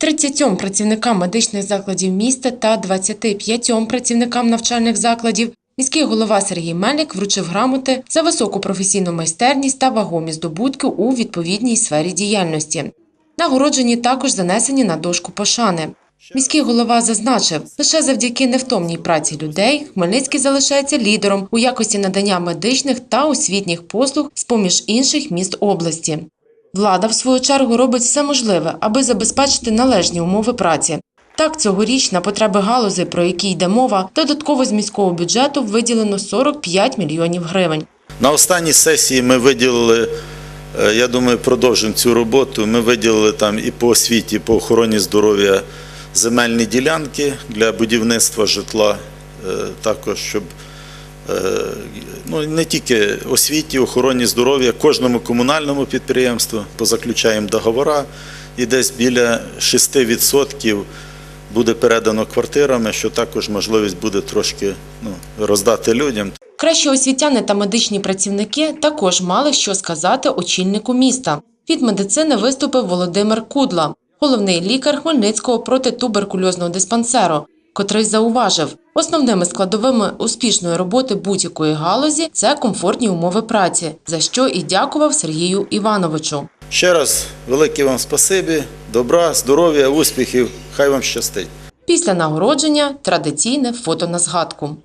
30 працівникам медичних закладів міста та 25 працівникам навчальних закладів міський голова Сергій Мельник вручив грамоти за високу професійну майстерність та вагомі здобутки у відповідній сфері діяльності. Нагороджені також занесені на дошку пошани. Міський голова зазначив, лише завдяки невтомній праці людей Хмельницький залишається лідером у якості надання медичних та освітніх послуг з поміж інших міст області. Влада, в свою чергу, робить все можливе, аби забезпечити належні умови праці. Так, цьогоріч на потреби галузі, про які йде мова, додатково з міського бюджету виділено 45 мільйонів гривень. На останній сесії ми виділили, е, я думаю, продовжимо цю роботу. Ми виділили там і по освіті, і по охороні здоров'я земельні ділянки для будівництва житла, е, також щоб ну, не тільки освіті, охороні здоров'я, кожному комунальному підприємству позаключаємо договори, і десь біля 6% буде передано квартирами, що також можливість буде трошки ну, роздати людям. Кращі освітяни та медичні працівники також мали що сказати очільнику міста. Від медицини виступив Володимир Кудла, головний лікар Хмельницького протитуберкульозного диспансеру, котрий зауважив, основними складовими успішної роботи будь-якої галузі це комфортні умови праці, за що і дякував Сергію Івановичу. Ще раз велике вам спасибі, добра, здоров'я, успіхів. Хай вам щастить. Після нагородження традиційне фото на згадку.